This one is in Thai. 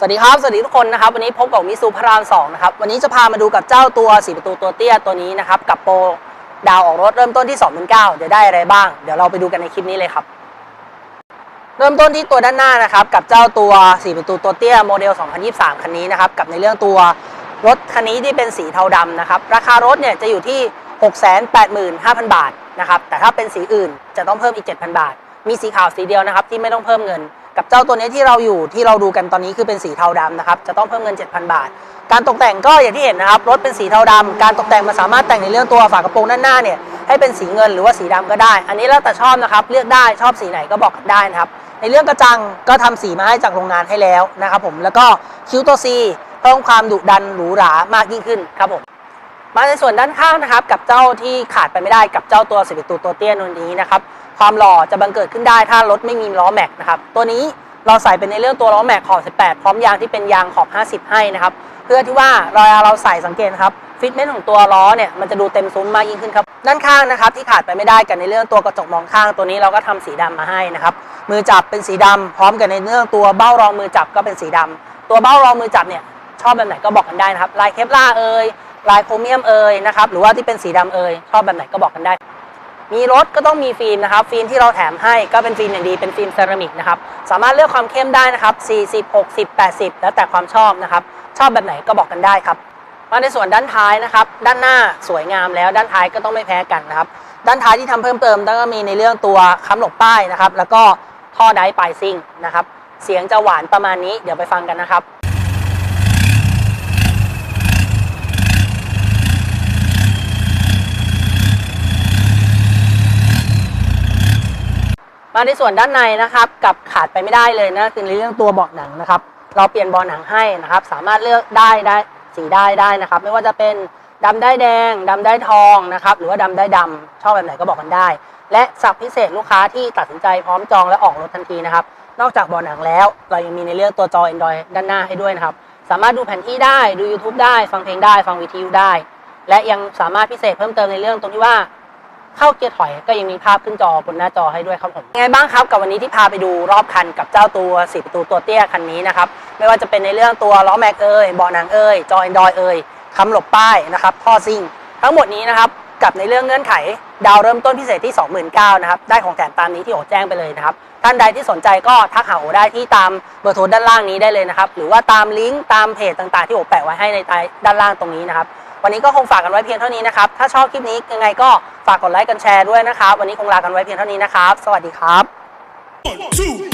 สวัสดีครับ สวัสดีทุกคนนะครับ วันนี้พบกับมิซูพระรามสองนะครับ วันนี้จะพามาดูกับเจ้าตัวสีประตูตัวเตี้ยตัวนี้นะครับ กับโปรดาวออกรถเริ่มต้นที่ 2 9 0 0เดี๋ยวได้อะไรบ้าง เดี๋ยวเราไปดูกันในคลิปนี้เลยครับ เริ่มต้นที่ตัวด้านหน้านะครับ กับเจ้าตัวสีประตูตัวเตี้ยโมเดล 2023 คันนี้นะครับ กับในเรื่องตัวรถคันนี้ที่เป็นสีเทาดำนะครับ ราคารถเนี่ยจะอยู่ที่ 685,000 บาทนะครับ แต่ถ้าเป็นสีอื่นจะต้องเพิ่มอีก 7,000 บาท มีสีขาวสีเดียวนะครับที่ไม่ต้องเพิ่มเงิน กับเจ้าตัวนี้ที่เราอยู่ที่เราดูกันตอนนี้คือเป็นสีเทาดำนะครับจะต้องเพิ่มเงิน 7,000 บาท การตกแต่งก็อย่างที่เห็นนะครับรถเป็นสีเทาดำการตกแต่งมันสามารถแต่งในเรื่องตัวฝากระโปรงด้านหน้าเนี่ยให้เป็นสีเงินหรือว่าสีดำก็ได้ อันนี้แล้วแต่ชอบนะครับเลือกได้ชอบสีไหนก็บอกกันได้นะครับในเรื่องกระจังก็ทำสีมาให้จากโรงงานให้แล้วนะครับผมแล้วก็คิ้วตัว C เพิ่มความดุดันหรูหรามากยิ่งขึ้นครับผมมาในส่วนด้านข้างนะครับ กับเจ้าที่ขาดไปไม่ได้กับเจ้าตัวสิบตูตัวเตี้ยนวลนี้นะครับ ความหล่อจะบังเกิดขึ้นได้ถ้ารถไม่มีล้อแม็กนะครับตัวนี้เราใส่เป็นในเรื่องตัวล้อแม็กขอบ 18 พร้อมยางที่เป็นยางขอบ 50 ให้นะครับเพื่อที่ว่าเราเราใส่สังเกตครับฟิตเมนต์ของตัวล้อเนี่ยมันจะดูเต็มซุ้มมากยิ่งขึ้นครับด้านข้างนะครับที่ขาดไปไม่ได้กันในเรื่องตัวกระจกมองข้างตัวนี้เราก็ทำสีดำมาให้นะครับมือจับเป็นสีดำพร้อมกับในเรื่องตัวเบ้ารองมือจับก็เป็นสีดำตัวเบ้ารองมือจับเนี่ยชอบแบบไหนก็บอกกันได้นะครับลายเคปล่าเอ่ยลายโครเมียมเอ่ยนะครับหรือว่าที่เป็นสีดำเอ่ยชอบแบบไหนก็บอกกันได้ มีรถก็ต้องมีฟิล์มนะครับ ฟิล์มที่เราแถมให้ก็เป็นฟิล์มอย่างดีเป็นฟิล์มเซรามิกนะครับ สามารถเลือกความเข้มได้นะครับ 40 60 80 แล้วแต่ความชอบนะครับ ชอบแบบไหนก็บอกกันได้ครับ มาในส่วนด้านท้ายนะครับ ด้านหน้าสวยงามแล้วด้านท้ายก็ต้องไม่แพ้กันนะครับ ด้านท้ายที่ทำเพิ่มเติมก็มีในเรื่องตัวค้ำหลบป้ายนะครับ แล้วก็ท่อไดร์ปลายซิ่งนะครับ เสียงจะหวานประมาณนี้ เดี๋ยวไปฟังกันนะครับ มาในส่วนด้านในนะครับกับขาดไปไม่ได้เลยนะคือในเรื่องตัวเบาะหนังนะครับ เราเปลี่ยนเบาะหนังให้นะครับ สามารถเลือกได้ได้สีได้ได้นะครับ ไม่ว่าจะเป็นดำได้แดงดำได้ทองนะครับ หรือว่าดำได้ดำชอบแบบไหนก็บอกกันได้ และสับพิเศษลูกค้าที่ตัดสินใจพร้อมจองและออกรถทันทีนะครับ นอกจากเบาะหนังแล้ว เรายังมีในเรื่องตัวจอ Android ด้านหน้าให้ด้วยนะครับ สามารถดูแผนที่ได้ดู YouTube ได้ ฟังเพลงได้ ฟังวิทยุได้ และยังสามารถพิเศษเพิ่มเติมในเรื่องตรงที่ว่า เข้าเกียร์ถอยก็ยังมีภาพขึ้นจอบนหน้าจอให้ด้วยครับผมยังไงบ้างครับกับวันนี้ที่พาไปดูรอบคันกับเจ้าตัวสีประตูตัวเตี้ยคันนี้นะครับไม่ว่าจะเป็นในเรื่องตัวล้อแม็กเอยเบาะหนังเอยจอ Android เอยคำหลบป้ายนะครับท่อซิ่ง ทั้งหมดนี้นะครับกับในเรื่องเงื่อนไข ดาวเริ่มต้นพิเศษที่ 29,000นะครับได้ของแถมตามนี้ที่โอแจ้งไปเลยนะครับท่านใดที่สนใจก็ทักหาโอได้ที่ตามเบอร์โทรด้านล่างนี้ได้เลยนะครับหรือว่าตามลิงก์ตามเพจต่างๆที่โอแปะไว้ให้ในใต้ด้านล่างตรงนี้นะครับ วันนี้ก็คงฝากกันไว้เพียงเท่านี้นะครับ ถ้าชอบคลิปนี้ยังไงก็ฝากกดไลค์กันแชร์ด้วยนะครับ วันนี้คงลากันไว้เพียงเท่านี้นะครับ สวัสดีครับ One, two.